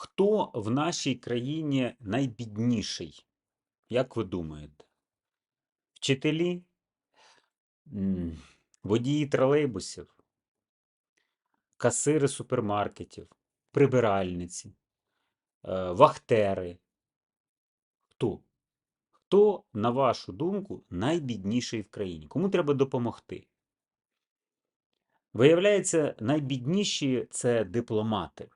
Хто в нашій країні найбідніший? Як ви думаєте? Вчителі? Водії тролейбусів, касири супермаркетів, прибиральниці, е, вахтери. Хто? Хто, на вашу думку, найбідніший в країні? Кому треба допомогти? Виявляється, найбідніші це дипломати.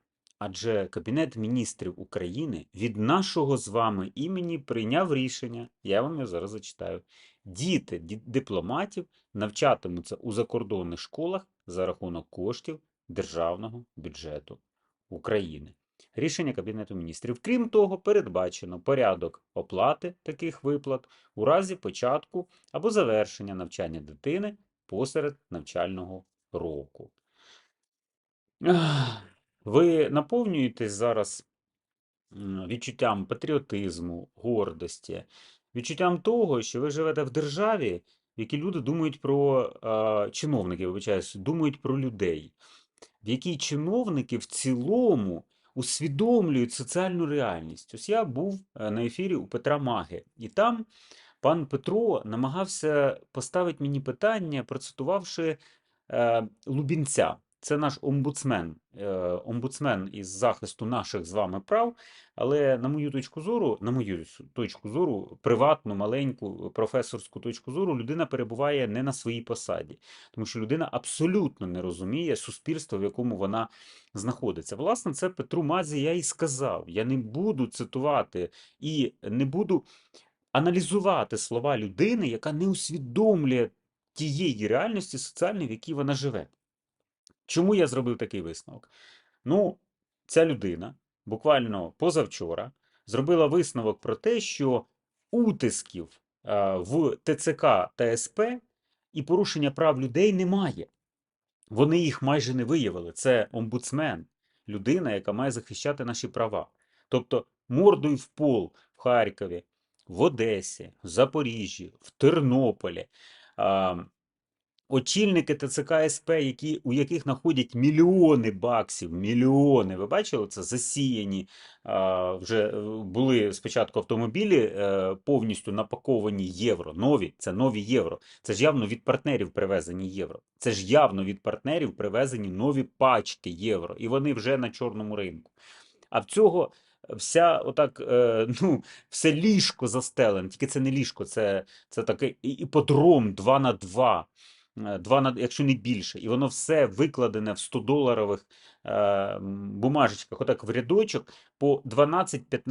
Адже Кабінет міністрів України від нашого з вами імені прийняв рішення, я вам його зараз зачитаю. Діти дипломатів навчатимуться у закордонних школах за рахунок коштів державного бюджету України. Рішення Кабінету міністрів. Крім того, передбачено порядок оплати таких виплат у разі початку або завершення навчання дитини посеред навчального року. Ах, Ви наповнюєтесь зараз відчуттям патріотизму, гордості, відчуттям того, що ви живете в державі, в якій люди думають про е, чиновники, вибачаюсь, думають про людей, в якій чиновники в цілому усвідомлюють соціальну реальність. Ось я був е, на ефірі у Петра Маги, і там пан Петро намагався поставити мені питання, процитувавши е, Лубінця. Це наш омбудсмен, е, омбудсмен із захисту наших з вами прав. Але на мою точку зору, на мою точку зору, приватну, маленьку професорську точку зору, людина перебуває не на своїй посаді, тому що людина абсолютно не розуміє суспільство, в якому вона знаходиться. Власне, це Петру Мазі я і сказав. Я не буду цитувати і не буду аналізувати слова людини, яка не усвідомлює тієї реальності соціальної, в якій вона живе. Чому я зробив такий висновок? Ну, ця людина буквально позавчора зробила висновок про те, що утисків е, в ТЦК та СП і порушення прав людей немає. Вони їх майже не виявили. Це омбудсмен, людина, яка має захищати наші права. Тобто мордою в пол в Харкові, в Одесі, в Запоріжжі, в Тернополі. А, Очільники ТЦК СП, які, у яких знаходять мільйони баксів, мільйони. Ви бачили це засіяні. А, вже е, були спочатку автомобілі е, повністю напаковані євро. Нові, це нові євро. Це ж явно від партнерів привезені євро. Це ж явно від партнерів привезені нові пачки євро, і вони вже на чорному ринку. А в цього вся отак, е, ну, все ліжко застелене. Тільки це не ліжко, це, це такий іподром 2 на 2. 2 на, якщо не більше, і воно все викладене в 100-доларових е, бумажечках, отак в рядочок по 12-15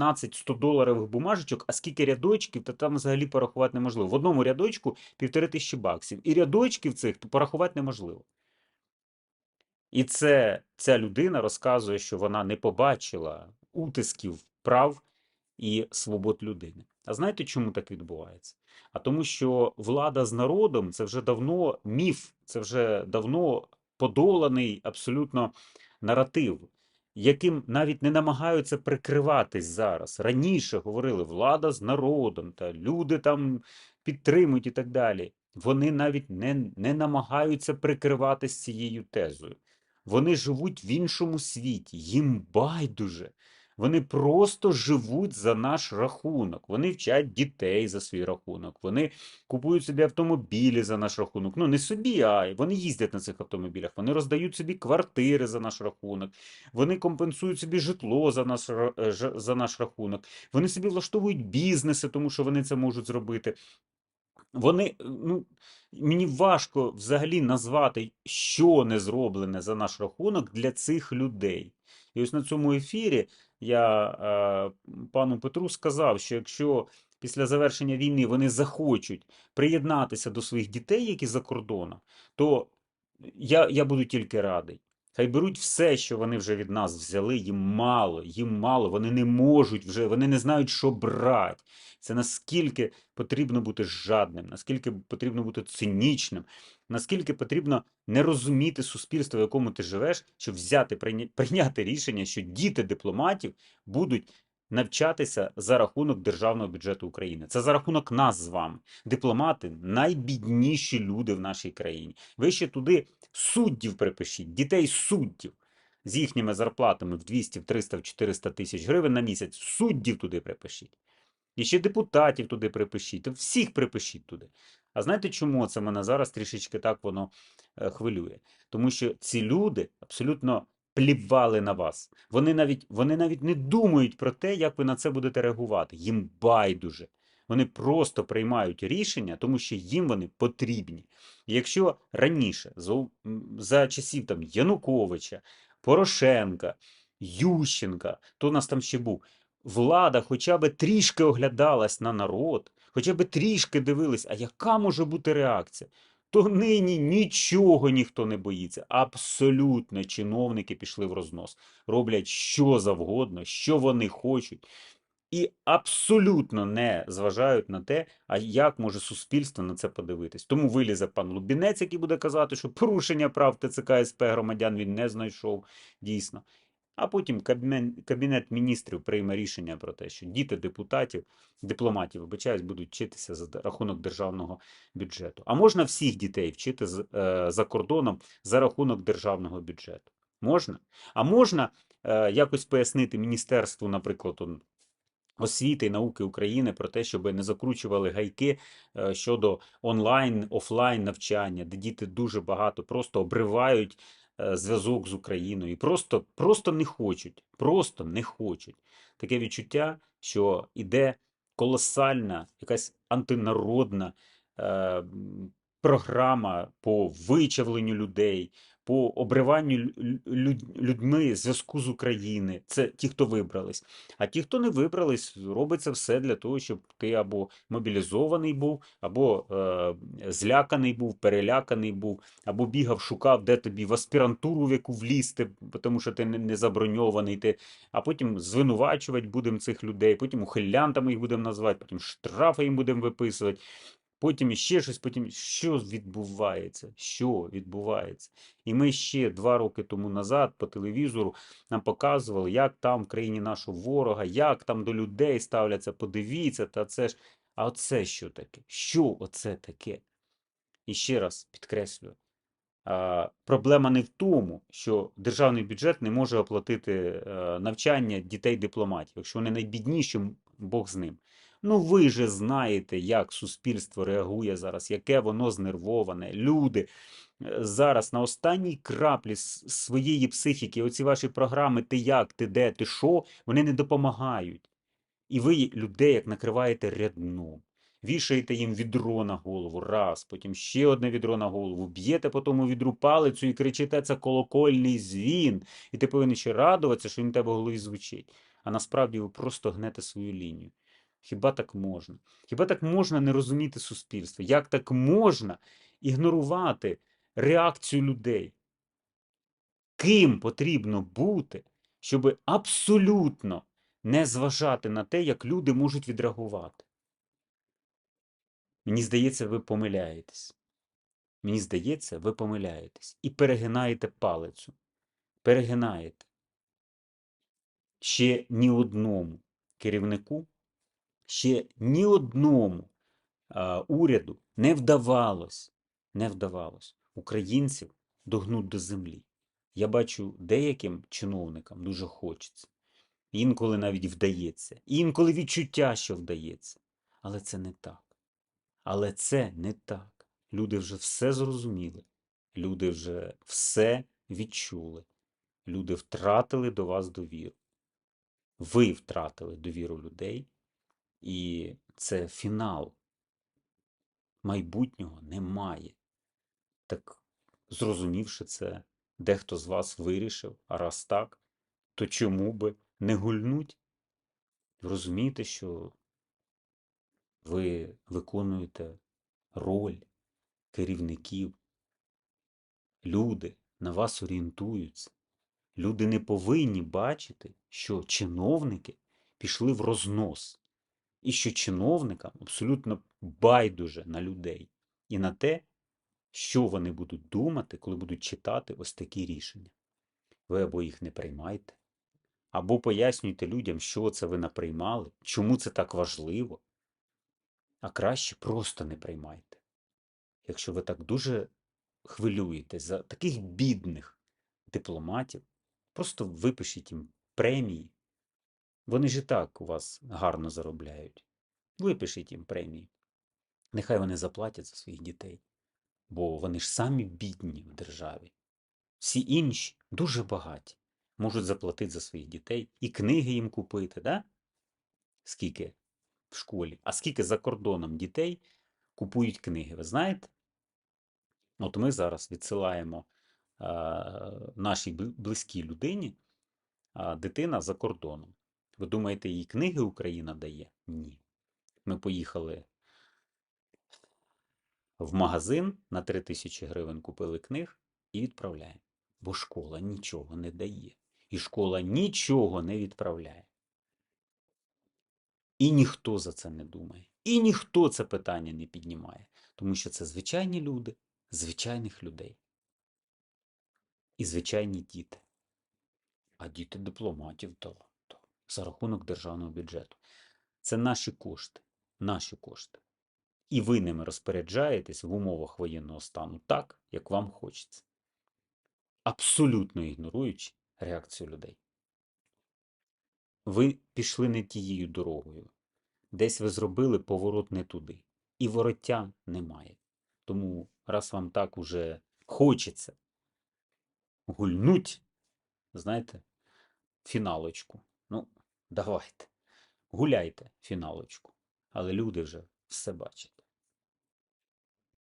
100-доларових бумажечок, а скільки рядочків, то там взагалі порахувати неможливо. В одному рядочку півтори тисячі баксів. І рядочків цих порахувати неможливо. І це ця людина розказує, що вона не побачила утисків прав і свобод людини. А знаєте, чому так відбувається? А тому, що влада з народом це вже давно міф, це вже давно подоланий абсолютно наратив, яким навіть не намагаються прикриватись зараз. Раніше говорили влада з народом, та люди там підтримують і так далі. Вони навіть не, не намагаються прикриватись цією тезою. Вони живуть в іншому світі, їм байдуже. Вони просто живуть за наш рахунок. Вони вчать дітей за свій рахунок. Вони купують собі автомобілі за наш рахунок. Ну не собі, а вони їздять на цих автомобілях. Вони роздають собі квартири за наш рахунок. Вони компенсують собі житло за наш, е, за наш рахунок. Вони собі влаштовують бізнеси, тому що вони це можуть зробити. Вони, е, ну, мені важко взагалі назвати, що не зроблене за наш рахунок для цих людей. І ось на цьому ефірі я е, пану Петру сказав, що якщо після завершення війни вони захочуть приєднатися до своїх дітей, які за кордоном, то я, я буду тільки радий. Хай беруть все, що вони вже від нас взяли, їм мало, їм мало, вони не можуть вже, вони не знають, що брати. Це наскільки потрібно бути жадним, наскільки потрібно бути цинічним, наскільки потрібно не розуміти суспільство, в якому ти живеш, щоб взяти прийня- прийняти рішення, що діти дипломатів будуть навчатися за рахунок державного бюджету України. Це за рахунок нас з вами. Дипломати найбідніші люди в нашій країні. Ви ще туди суддів припишіть, дітей суддів. з їхніми зарплатами в 200, в 300, в 400 тисяч гривень на місяць, суддів туди припишіть. І ще депутатів туди припишіть, всіх припишіть туди. А знаєте, чому це мене зараз трішечки так воно е, хвилює? Тому що ці люди абсолютно плівали на вас. Вони навіть, вони навіть не думають про те, як ви на це будете реагувати. Їм байдуже. Вони просто приймають рішення, тому що їм вони потрібні. І якщо раніше, за, за часів там Януковича, Порошенка, Ющенка, то у нас там ще був, влада хоча б трішки оглядалась на народ, хоча б трішки дивилась, а яка може бути реакція? То нині нічого ніхто не боїться. Абсолютно чиновники пішли в рознос. Роблять що завгодно, що вони хочуть. І абсолютно не зважають на те, а як може суспільство на це подивитись. Тому вилізе пан Лубінець, який буде казати, що порушення прав ТЦК СП громадян він не знайшов дійсно. А потім Кабінет міністрів прийме рішення про те, що діти депутатів, дипломатів, вибачаюсь, будуть вчитися за рахунок державного бюджету. А можна всіх дітей вчити е, за кордоном за рахунок державного бюджету? Можна? А можна е, якось пояснити міністерству, наприклад, освіти і науки України про те, щоб не закручували гайки е, щодо онлайн, офлайн навчання, де діти дуже багато просто обривають зв'язок з Україною просто, просто не хочуть, просто не хочуть. Таке відчуття, що іде колосальна, якась антинародна е, програма по вичавленню людей, по обриванню лю- лю- людьми зв'язку з України. Це ті, хто вибрались. А ті, хто не вибрались, робиться все для того, щоб ти або мобілізований був, або е, зляканий був, переляканий був, або бігав, шукав, де тобі в аспірантуру, в яку влізти, тому що ти не, не заброньований. Ти, а потім звинувачувати будемо цих людей, потім ухилянтами їх будемо називати, потім штрафи їм будемо виписувати. Потім іще щось, потім що відбувається? Що відбувається? І ми ще два роки тому назад по телевізору нам показували, як там в країні нашого ворога, як там до людей ставляться, подивіться, та це ж. А оце що таке? Що оце таке? І ще раз підкреслюю, проблема не в тому, що державний бюджет не може оплатити е, навчання дітей дипломатів, якщо вони найбідніші, Бог з ним. Ну ви же знаєте, як суспільство реагує зараз, яке воно знервоване. Люди е, зараз на останній краплі своєї психіки, оці ваші програми Ти як, ти де, ти що, вони не допомагають. І ви людей як накриваєте рядном. Вішаєте їм відро на голову, раз, потім ще одне відро на голову, б'єте по тому відру палицю і кричите, це колокольний звін. І ти повинен ще радуватися, що він у тебе в голові звучить. А насправді ви просто гнете свою лінію. Хіба так можна? Хіба так можна не розуміти суспільство? Як так можна ігнорувати реакцію людей? Ким потрібно бути, щоб абсолютно не зважати на те, як люди можуть відреагувати? Мені здається, ви помиляєтесь. Мені здається, ви помиляєтесь і перегинаєте палицю. Перегинаєте. Ще ні одному керівнику, ще ні одному а, уряду не вдавалось, не вдавалось українців догнуть до землі. Я бачу, деяким чиновникам дуже хочеться. Інколи навіть вдається. Інколи відчуття, що вдається. Але це не так. Але це не так. Люди вже все зрозуміли. Люди вже все відчули. Люди втратили до вас довіру. Ви втратили довіру людей, і це фінал. Майбутнього немає. Так, зрозумівши це, дехто з вас вирішив, а раз так, то чому би не гульнуть? Розумієте, що ви виконуєте роль керівників. Люди на вас орієнтуються. Люди не повинні бачити, що чиновники пішли в рознос, і що чиновникам абсолютно байдуже на людей і на те, що вони будуть думати, коли будуть читати ось такі рішення. Ви або їх не приймайте, або пояснюйте людям, що це ви наприймали, чому це так важливо, а краще просто не приймайте. Якщо ви так дуже хвилюєтесь за таких бідних дипломатів, Просто випишіть їм премії. Вони ж і так у вас гарно заробляють. Випишіть їм премії. Нехай вони заплатять за своїх дітей, бо вони ж самі бідні в державі. Всі інші дуже багаті. Можуть заплатити за своїх дітей і книги їм купити, да? Скільки в школі, а скільки за кордоном дітей купують книги, ви знаєте? От ми зараз відсилаємо е, нашій близькій людині а, дитина за кордоном. Ви думаєте, їй книги Україна дає? Ні. Ми поїхали в магазин на 3 тисячі гривень купили книг і відправляємо. Бо школа нічого не дає. І школа нічого не відправляє. І ніхто за це не думає. І ніхто це питання не піднімає. Тому що це звичайні люди, звичайних людей. І звичайні діти. А діти дипломатів дала да, за рахунок державного бюджету. Це наші кошти, наші кошти. І ви ними розпоряджаєтесь в умовах воєнного стану так, як вам хочеться. Абсолютно ігноруючи реакцію людей. Ви пішли не тією дорогою. Десь ви зробили поворот не туди. І вороття немає. Тому, раз вам так уже хочеться гульнуть, знаєте, фіналочку. Ну, давайте. Гуляйте фіналочку. Але люди вже все бачать.